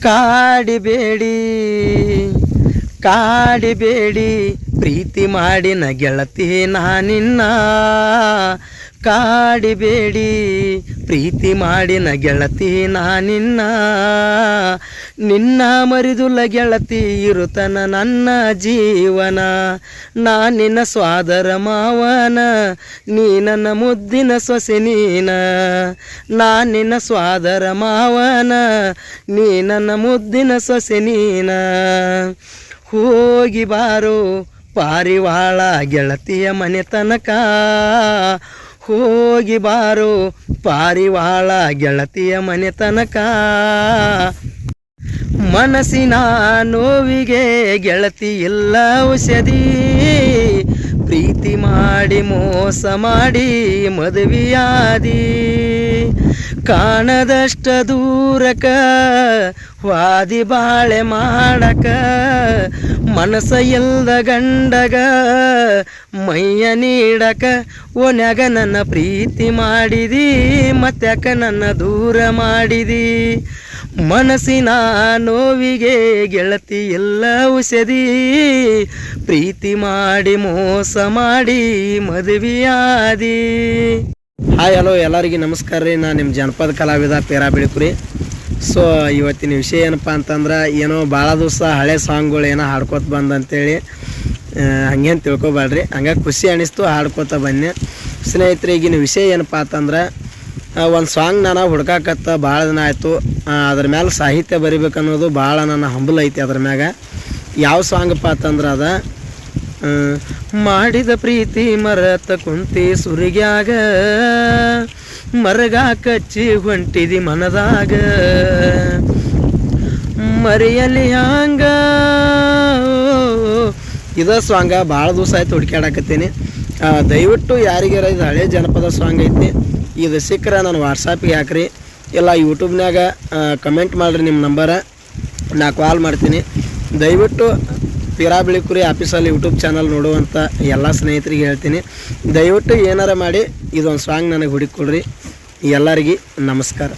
ಕಾಡಿಬೇಡಿ ಕಾಡಿಬೇಡಿ ಪ್ರೀತಿ ಮಾಡಿನ ಗೆಳತಿ ನಾನಿನ್ನ ಕಾಡಿಬೇಡಿ ಪ್ರೀತಿ ಮಾಡಿನ ಗೆಳತಿ ನಾನಿನ್ನ ನಿನ್ನ. ನಿನ್ನ ಮರಿದುಲ್ಲ ಗೆಳತಿ ಇರುತನ ನನ್ನ ಜೀವನ. ನಾ ನಿನ್ನ ಸ್ವಾದರ ಮಾವನ, ನೀ ನನ್ನ ಮುದ್ದಿನ ಸೊಸೆ ನೀನ. ನಾ ನಿನ್ನ ಸ್ವಾದರ ಮಾವನ, ನೀ ನನ್ನ ಮುದ್ದಿನ ಸೊಸೆ ನೀನ. ಹೋಗಿ ಬಾರೋ ಪಾರಿವಾಳ ಗೆಳತಿಯ ಮನೆ ತನಕ ಹೋಗಿ ಬಾರೋ, ಪಾರಿವಾಳ ಗೆಳತಿಯ ಮನೆ ತನಕ ಮನಸ್ಸಿನ ನೋವಿಗೆ ಗೆಳತಿ ಇಲ್ಲ ಔಷಧಿ. ಪ್ರೀತಿ ಮಾಡಿ ಮೋಸ ಮಾಡಿ ಮದುವೆಯಾದಿ. ಕಾಣದಷ್ಟ ದೂರಕ ವಾದಿ ಬಾಳೆ ಮಾಡಕ ಮನಸ ಇಲ್ದ ಗಂಡಗ, ಮೈಯ ನೀಡಕ, ಒನ್ಯಾಗ ನನ್ನ ಪ್ರೀತಿ ಮಾಡಿದಿ ಮತ್ತ್ಯಾಕ ನನ್ನ ದೂರ ಮಾಡಿದಿ. ಮನಸ್ಸಿನ ನೋವಿಗೆ ಗೆಳತಿ ಎಲ್ಲ ಔಷಧಿ ಪ್ರೀತಿ ಮಾಡಿ ಮೋಸ ಮಾಡಿ ಮದುವೆಯಾದಿ ಹಾಯ್ ಹಲೋ ಎಲ್ಲರಿಗೆ ನಮಸ್ಕಾರ ರೀ. ನಾನು ನಿಮ್ಮ ಜನಪದ ಕಲಾವಿದ ಪೇರಾ ಬೆಳಕುರಿ ಸೊ ಇವತ್ತಿನ ವಿಷಯ ಏನಪ್ಪ ಅಂತಂದ್ರೆ, ಏನೋ ಭಾಳ ದಿವಸ ಹಳೆ ಸಾಂಗ್ಗಳು ಏನೋ ಹಾಡ್ಕೋತ ಬಂದು ಅಂತೇಳಿ ಹಂಗೇನು ತಿಳ್ಕೊಬೇಡ್ರಿ ಹಂಗೆ ಖುಷಿ ಅನಿಸ್ತು ಹಾಡ್ಕೋತ ಬನ್ನಿ. ಸ್ನೇಹಿತರೆ, ಈಗಿನ ವಿಷಯ ಏನಪ್ಪ ಅಂತಂದ್ರೆ ಒಂದು ಸಾಂಗ್ ನಾನು ಹುಡ್ಕಾಕತ್ತ ಭಾಳ ದಿನ ಆಯಿತು. ಅದ್ರ ಮೇಲೆ ಸಾಹಿತ್ಯ ಬರಿಬೇಕನ್ನೋದು ಭಾಳ ನನ್ನ ಹಂಬಲ ಐತಿ ಅದ್ರ ಮ್ಯಾಗ. ಯಾವ ಸಾಂಗಪ್ಪ ಅಂತಂದ್ರೆ ಅದ ಮಾಡಿದ ಪ್ರೀತಿ ಮರತ ಕುಂತಿ ಸುರಿಗ್ಯಾಗ. ಮರಗ ಕಚ್ಚಿ ಹೊಂಟಿದಿ ಮನದಾಗ. ಮರೆಯಲಿ ಹಂಗ. ಇದ ಸಾಂಗ ಭಾಳ ದಿವಸ ಆಯ್ತು ಹುಡ್ಕ್ಯಾಡಕತ್ತೀನಿ. ಆ, ದಯವಿಟ್ಟು ಯಾರಿಗಾರ ಇದು ಹಳೆ ಜನಪದ ಸಾಂಗ್ ಐತಿ ಇದು ಸಿಕ್ಕರೆ ನಾನು ವಾಟ್ಸಾಪಿಗೆ ಹಾಕ್ರಿ. ಇಲ್ಲ ಯೂಟ್ಯೂಬ್ನಾಗ ಕಮೆಂಟ್ ಮಾಡಿರಿ ನಿಮ್ಮ ನಂಬರ. ನಾ ಕಾಲ್ ಮಾಡ್ತೀನಿ. ದಯವಿಟ್ಟು ತೀರಾ ಬಿಳಿಕುರಿ ಆಫೀಸಲ್ಲಿ ಯೂಟ್ಯೂಬ್ ಚಾನಲ್ ನೋಡುವಂಥ ಎಲ್ಲ ಸ್ನೇಹಿತರಿಗೆ ಹೇಳ್ತೀನಿ. ದಯವಿಟ್ಟು ಏನಾರ ಮಾಡಿ, ಇದೊಂದು ಸಾಂಗ್ ನನಗೆ ಹುಡುಕೊಡ್ರಿ ಎಲ್ಲರಿಗೆ ನಮಸ್ಕಾರ.